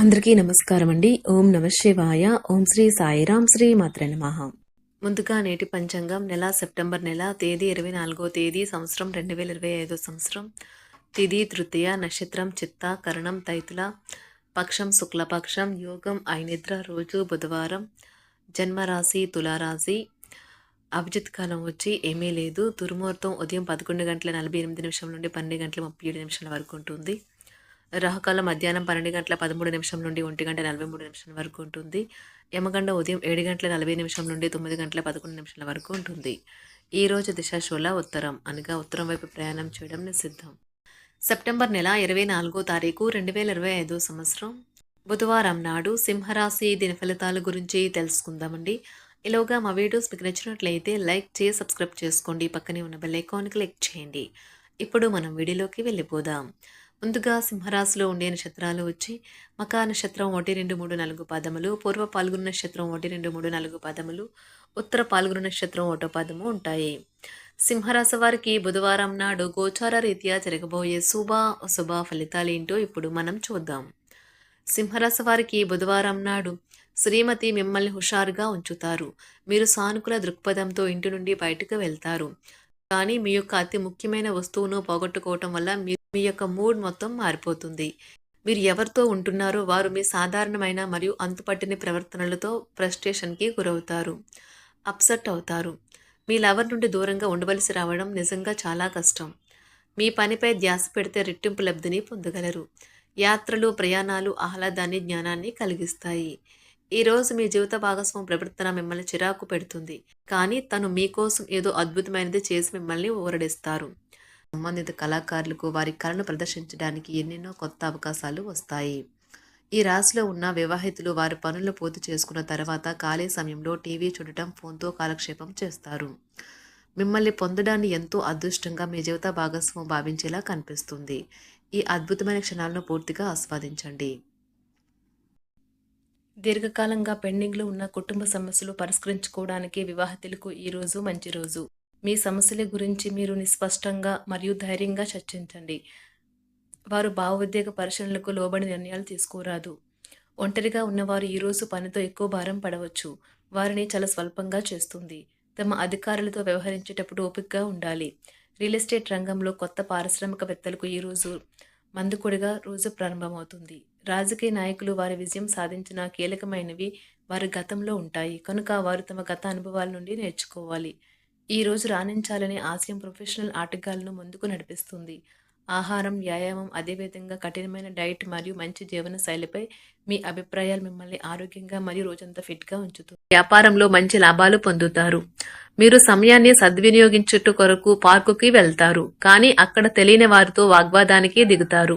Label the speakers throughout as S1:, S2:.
S1: అందరికీ నమస్కారం అండి ఓం నమ శివాయ. ఓం శ్రీ సాయిరాం శ్రీ మాత్ర నమః. ముందుగా నేటి పంచాంగం నెల సెప్టెంబర్ నెల తేదీ ఇరవై నాలుగో తేదీ సంవత్సరం రెండు వేల ఇరవై ఐదో సంవత్సరం. తిది తృతీయ నక్షత్రం చిత్త కరణం తైతుల పక్షం శుక్లపక్షం యోగం ఐనిద్ర రోజు బుధవారం జన్మరాశి తులారాశి అభిజిత్ కాలం వచ్చి ఏమీ లేదు. దుర్ముహూర్తం ఉదయం పదకొండు గంటల నలభై ఎనిమిది నిమిషం నుండి పన్నెండు గంటల ముప్పై ఏడు నిమిషాల వరకు ఉంటుంది. రాహుకాలం మధ్యాహ్నం పన్నెండు గంటల పదమూడు నిమిషం నుండి ఒంటి గంట నలభై మూడు నిమిషాల వరకు ఉంటుంది. యమగండ ఉదయం ఏడు గంటల నలభై నిమిషం నుండి తొమ్మిది గంటల పదకొండు నిమిషాల వరకు ఉంటుంది. ఈ రోజు దిశాశూల ఉత్తరం అనగా ఉత్తరం వైపు ప్రయాణం చేయడం నిషిద్ధం. సెప్టెంబర్ నెల ఇరవై నాలుగో తారీఖు రెండు వేల ఇరవై ఐదో సంవత్సరం. బుధవారం నాడు సింహరాశి దిన ఫలితాల గురించి తెలుసుకుందామండి. ఇలాగా మా వీడియోస్ మీకు నచ్చినట్లయితే లైక్ చేసి సబ్స్క్రైబ్ చేసుకోండి. పక్కనే ఉన్న బెల్ ఐకాన్ క్లిక్ చేయండి. ఇప్పుడు మనం వీడియోలోకి వెళ్ళిపోదాం. ముందుగా సింహరాశిలో ఉండే నక్షత్రాలు వచ్చి మకా నక్షత్రం ఒకటి రెండు మూడు నాలుగు పాదములు పూర్వ పాల్గొన నక్షత్రం ఒకటి రెండు మూడు నాలుగు పాదములు ఉత్తర పాల్గొన నక్షత్రం ఒకటో పాదము ఉంటాయి. సింహరాశి వారికి బుధవారం నాడు గోచార రీత్యా జరగబోయే శుభ అశుభ ఫలితాలేంటో ఇప్పుడు మనం చూద్దాం. సింహరాశి వారికి బుధవారం నాడు శ్రీమతి మిమ్మల్ని హుషారుగా ఉంచుతారు. మీరు సానుకూల దృక్పథంతో ఇంటి నుండి బయటకు వెళ్తారు. కానీ మీ యొక్క అతి ముఖ్యమైన వస్తువును పోగొట్టుకోవటం వల్ల మీ మీ యొక్క మూడ్ మొత్తం మారిపోతుంది. మీరు ఎవరితో ఉంటున్నారో వారు మీ సాధారణమైన మరియు అంతుపట్టిన ప్రవర్తనలతో ఫ్రస్ట్రేషన్కి గురవుతారు. అప్సెట్ అవుతారు. మీ లవర్ నుండి దూరంగా ఉండవలసి రావడం నిజంగా చాలా కష్టం. మీ పనిపై ధ్యాస పెడితే రెట్టింపు లబ్ధిని పొందగలరు. యాత్రలు ప్రయాణాలు ఆహ్లాదాన్ని జ్ఞానాన్ని కలిగిస్తాయి. ఈరోజు మీ జీవిత భాగస్వామి ప్రవర్తన మిమ్మల్ని చిరాకు పెడుతుంది. కానీ తను మీకోసం ఏదో అద్భుతమైనది చేసి మిమ్మల్ని ఊరడిస్తారు. సంబంధిత కళాకారులకు వారి కళను ప్రదర్శించడానికి ఎన్నెన్నో కొత్త అవకాశాలు వస్తాయి. ఈ రాశిలో ఉన్న వివాహితులు వారి పనులు పూర్తి చేసుకున్న తర్వాత ఖాళీ సమయంలో టీవీ చూడటం ఫోన్తో కాలక్షేపం చేస్తారు. మిమ్మల్ని పొందడాన్ని ఎంతో అదృష్టంగా మీ జీవిత భాగస్వామి భావించేలా కనిపిస్తుంది. ఈ అద్భుతమైన క్షణాలను పూర్తిగా ఆస్వాదించండి. దీర్ఘకాలంగా పెండింగ్లో ఉన్న కుటుంబ సమస్యలు పరిష్కరించుకోవడానికి వివాహితులకు ఈరోజు మంచి రోజు. మీ సమస్యల గురించి మీరు నిస్పష్టంగా మరియు ధైర్యంగా చర్చించండి. వారు భావోద్వేగ పరిశీలనలకు లోబడి నిర్ణయాలు తీసుకోరాదు. ఒంటరిగా ఉన్నవారు ఈరోజు పనితో ఎక్కువ భారం పడవచ్చు. వారిని చాలా స్వల్పంగా చేస్తుంది. తమ అధికారులతో వ్యవహరించేటప్పుడు ఓపికగా ఉండాలి. రియల్ ఎస్టేట్ రంగంలో కొత్త పారిశ్రామికవేత్తలకు ఈరోజు మందుకొడిగా రోజు ప్రారంభమవుతుంది. రాజకీయ నాయకులు వారి విజయం సాధించిన కీలకమైనవి వారి గతంలో ఉంటాయి. కనుక వారు తమ గత అనుభవాల నుండి నేర్చుకోవాలి. ఈ రోజు రాణించాలనే ఆశయం ప్రొఫెషనల్ ఆటగాళ్ళను ముందుకు నడిపిస్తుంది. ఆహారం వ్యాయామం అదేవిధంగా కఠినమైన డైట్ మరియు మంచి జీవన శైలిపై మీ అభిప్రాయాలు మిమ్మల్ని ఆరోగ్యంగా మరియు రోజంతా ఫిట్గా ఉంచుతుంది వ్యాపారంలో మంచి లాభాలు పొందుతారు. మీరు సమయాన్ని సద్వినియోగించుట కొరకు పార్కుకి వెళ్తారు. కానీ అక్కడ తెలియని వారితో వాగ్వాదానికి దిగుతారు.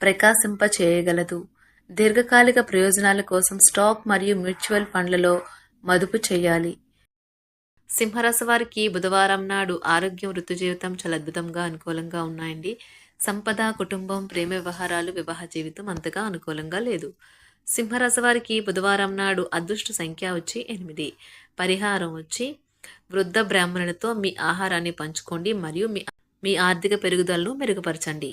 S1: ప్రకాశింప చేయగలదు దీర్ఘకాలిక ప్రయోజనాల కోసం స్టాక్ మరియు మ్యూచువల్ ఫండ్లలో మదుపు చేయాలి. సింహరాశి వారికి బుధవారం నాడు ఆరోగ్యం వృత్తి జీవితం చాలా అద్భుతంగా అనుకూలంగా ఉన్నాయండి. సంపద కుటుంబం ప్రేమ వ్యవహారాలు వివాహ జీవితం అంతగా అనుకూలంగా లేదు. సింహరాశి వారికి బుధవారం నాడు అదృష్ట సంఖ్య వచ్చి ఎనిమిది. పరిహారం వచ్చి వృద్ధ బ్రాహ్మణులతో మీ ఆహారాన్ని పంచుకోండి మరియు మీ మీ ఆర్థిక పెరుగుదలను మెరుగుపరచండి.